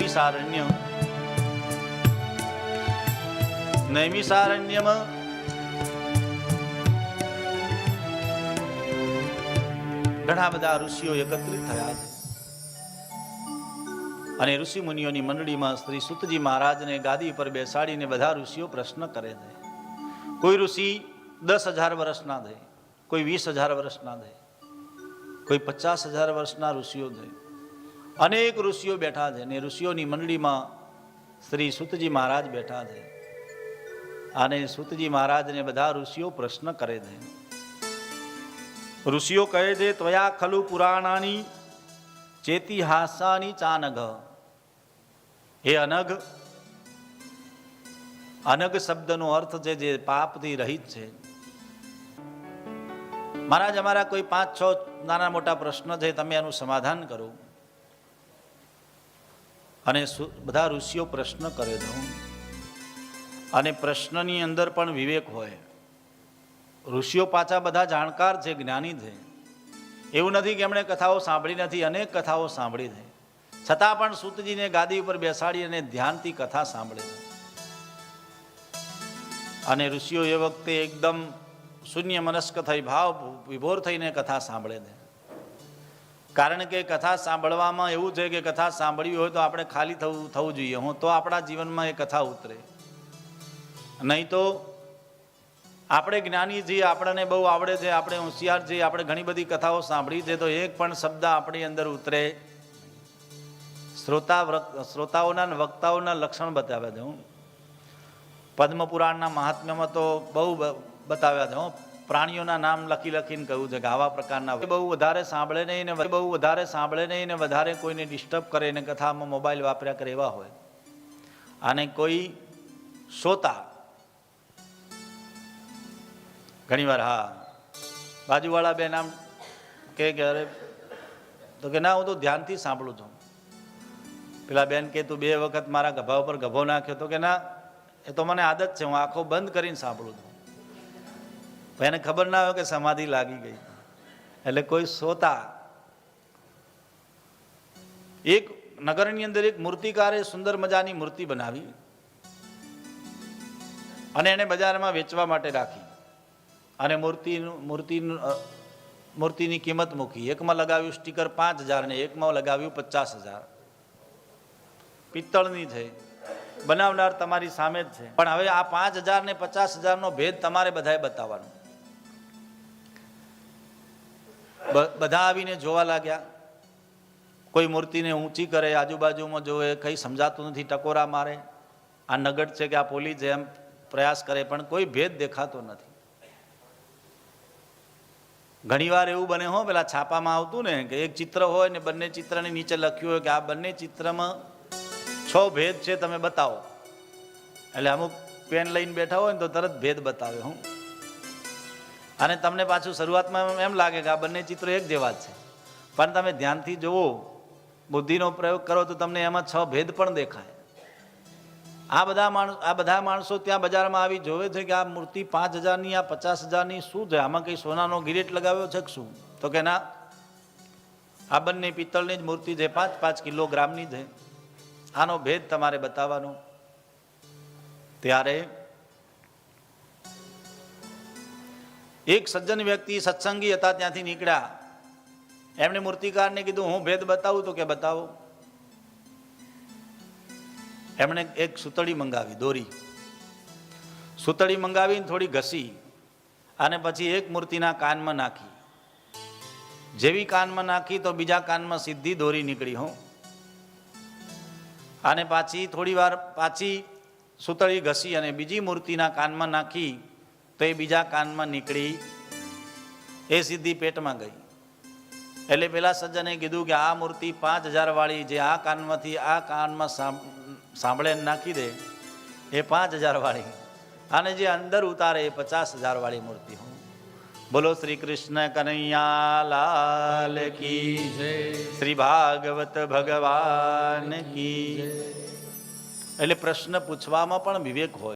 નૈમિષારણ્ય. નૈમિસારણ્યમાં ઘણા બધા ઋષિઓ એકત્રિત થયા અને ઋષિ મુનિઓની મંડળીમાં શ્રી સુતજી મહારાજને ગાદી પર બેસાડીને બધા ઋષિઓ પ્રશ્ન કરે છે. કોઈ ઋષિ દસ હજાર વર્ષના થાય કોઈ વીસ હજાર વર્ષના થાય કોઈ પચાસ હજાર વર્ષના ઋષિઓ છે અનેક ઋષિઓ બેઠા છે ને ઋષિઓની મંડળીમાં શ્રી સુતજી મહારાજ બેઠા છે. અને સુતજી મહારાજને બધા ઋષિઓ પ્રશ્ન કરે છે. ઋષિઓ કહે છે, ત્વયા ખલુ પુરાણાની ચેતિહાસાની ચાનઘ. હે અનઘ અનગ શબ્દનો અર્થ છે જે પાપથી રહિત છે. મહારાજ, અમારા કોઈ પાંચ છ નાના મોટા પ્રશ્ન છે, તમે એનું સમાધાન કરો. અને બધા ઋષિઓ પ્રશ્ન કરે છે. અને પ્રશ્નની અંદર પણ વિવેક હોય. ઋષિઓ પાછા બધા જાણકાર છે, જ્ઞાની છે. એવું નથી કે એમણે કથાઓ સાંભળી નથી, અનેક કથાઓ સાંભળી છે. છતાં પણ સૂતજીને ગાદી ઉપર બેસાડી અને ધ્યાનથી કથા સાંભળે છે. અને ઋષિઓ એ વખતે એકદમ શૂન્ય મનસ્ક થઈ, ભાવ વિભોર થઈને કથા સાંભળે છે. કારણ કે કથા સાંભળવામાં એવું છે કે કથા સાંભળવી હોય તો આપણે ખાલી થવું થવું જોઈએ. હું તો આપણા જીવનમાં એ કથા ઉતરે. નહીં તો આપણે જ્ઞાની છીએ, આપણને બહુ આવડે છે, આપણે હોશિયાર છીએ, આપણે ઘણી બધી કથાઓ સાંભળી છે તો એક પણ શબ્દ આપણી અંદર ઉતરે. શ્રોતા શ્રોતાઓના વક્તાઓના લક્ષણ બતાવ્યા છે, હું. પદ્મપુરાણના મહાત્મ્યમાં તો બહુ બતાવ્યા છે, હું. પ્રાણીઓના નામ લખી લખીને કહ્યું છે કે આવા પ્રકારના બહુ વધારે સાંભળે નહીં ને બહુ વધારે સાંભળે નહીં ને વધારે કોઈને ડિસ્ટર્બ કરે ને કથામાં મોબાઈલ વાપર્યા કરે એવા હોય. અને કોઈ શ્રોતા ઘણીવાર, હા. બાજુવાળા બેન આમ કે, અરે, તો કે ના, હું તો ધ્યાનથી સાંભળું છું. પેલા બેન કે તું બે વખત મારા ગભા ઉપર ગભો નાખ્યો. તો કે, ના, એ તો મને આદત છે, હું આંખો બંધ કરીને સાંભળું છું. એને ખબર ના હોય કે સમાધિ લાગી ગઈ. એટલે કોઈ સોતા. એક નગરની અંદર એક મૂર્તિકારે સુંદર મજાની મૂર્તિ બનાવી અને એને બજારમાં વેચવા માટે રાખી. અને મૂર્તિનું મૂર્તિનું મૂર્તિની કિંમત મૂકી. એકમાં લગાવ્યું સ્ટીકર પાંચ હજાર ને એકમાં લગાવ્યું પચાસ હજાર. પિત્તળની છે. બનાવનાર તમારી સામે જ છે. પણ હવે આ પાંચ હજાર ને પચાસ હજારનો ભેદ તમારે બધાએ બતાવવાનો. બધા આવીને જોવા લાગ્યા. કોઈ મૂર્તિને ઊંચી કરે, આજુબાજુમાં જોવે, કંઈ સમજાતું નથી, ટકોરા મારે. આ નગટ છે કે આ પોલીસ છે એમ પ્રયાસ કરે, પણ કોઈ ભેદ દેખાતો નથી. ઘણીવાર એવું બને હો, પેલા છાપામાં આવતું ને, કે એક ચિત્ર હોય ને બંને ચિત્રની નીચે લખ્યું હોય કે આ બંને ચિત્રમાં છ ભેદ છે, તમે બતાવો. એટલે અમુક પેન લઈને બેઠા હોય ને તો તરત ભેદ બતાવે, હું અને તમને પાછું શરૂઆતમાં એમ લાગે કે આ બંને ચિત્રો એક જેવા જ છે. પણ તમે ધ્યાનથી જુઓ, બુદ્ધિનો પ્રયોગ કરો તો તમને એમાં છ ભેદ પણ દેખાય. આ બધા માણસ, આ બધા માણસો ત્યાં બજારમાં આવી જોવે છે કે આ મૂર્તિ પાંચ હજારની, આ પચાસ હજારની શું છે? આમાં કંઈ સોનાનો ગિરેટ લગાવ્યો છે કે શું? તો કે ના. આ બંને પિત્તળની જ મૂર્તિ છે, પાંચ પાંચ કિલોગ્રામની છે. આનો ભેદ તમારે બતાવવાનો. ત્યારે એક સજ્જન વ્યક્તિ સત્સંગી હતા, ત્યાંથી નીકળ્યા. એમણે મૂર્તિકારને કીધું, હું ભેદ બતાવું તો કે બતાવો? એમણે એક સુતળી મંગાવી, દોરી. સુતળી મંગાવીને થોડી ઘસી અને પછી એક મૂર્તિના કાનમાં નાખી. જેવી કાનમાં નાખી તો બીજા કાનમાં સીધી દોરી નીકળી, હો. અને પાછી થોડી વાર પાછી સુતળી ઘસી અને બીજી મૂર્તિના કાનમાં નાખી તો એ બીજા કાનમાં નીકળી એ સીધી પેટમાં ગઈ. એટલે પેલા સજ્જને કીધું કે આ મૂર્તિ પાંચ હજાર વાળી જે આ કાનમાંથી આ કાનમાં સાંભળે નાખી દે, એ પાંચ હજાર વાળી. અને જે અંદર ઉતારે એ પચાસ હજાર વાળી મૂર્તિ હું. બોલો શ્રી કૃષ્ણ કનૈયા લાલ કી શ્રી ભાગવત ભગવાન કી એટલે પ્રશ્ન પૂછવામાં પણ વિવેક હોય.